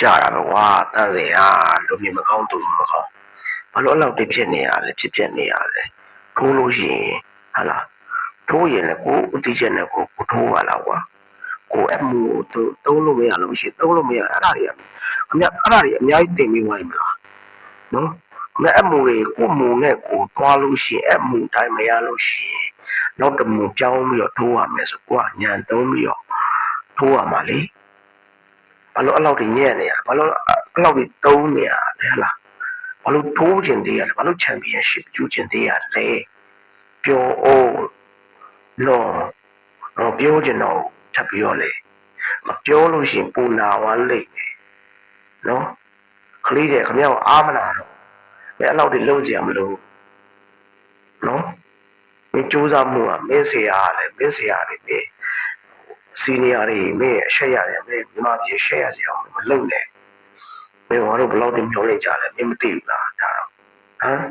ကြတာပဲကွာတန်းစင်ဟာလူမြင်မကောင်းသူမကောင်းဘာလို့အဲ့လောက်တိဖြစ်နေရလဲဖြစ်ဖြစ်နေရလဲထိုးလို့ရှိရင်ဟာလားထိုးရင်လည်းကိုယ်အတိချက်နဲ့ကိုကိုထိုးပါလားကွာကိုအမှုကိုသုံးလို့မရလို့ရှိရင်သုံးလို့မရအဲ့ဒါတွေကခင်ဗျအဲ့ဒါတွေအများကြီးတင်ပြီးဝိုင်းမလားနော်မအမှုတွေကိုမူနဲ့ကိုသွားလို့ရှိရင်အမှုတိုင်းမရလို့ရှိရင်နောက်တစ်မှုပြောင်းပြီးတော့ထိုးရမယ်ဆိုကိုကညံသုံးပြီးတော့ထိုးရမှာလေ ဘာလို့အဲ့လောက်တွေညံ့နေရဘာလို့အဲ့လောက်တွေတုံးနေရလဲလားဘာလို့ထိုးကျင်သေးရလဲဘာလို့ချန်ပီယံရှစ်ကျူးကျင်သေးရလဲပြောအောင်လောတော့ပြောကျင်တော့ထပ်ပြောလေမပြောလို့ရှိရင်ပူနာဝါလိမ့်မယ်နော်ကလေးတဲ့ခမရအာမနာတော့ဘယ်အဲ့လောက်တွေလုံးစရာမလိုနော်မင်းစူးစမ်းမှုကမင်းစရာလည်းမင်းစရာတွေပဲ စီနီယာတွေမင်းအရှက်ရတယ်မင်းမြန်မာပြည်ရှက်ရစီအောင်မလုပ်နဲ့မင်းတို့ဘယ်လောက်တိမျောလိုက်ကြလဲမင်းမသိဘူးလားဒါတော့ဟမ်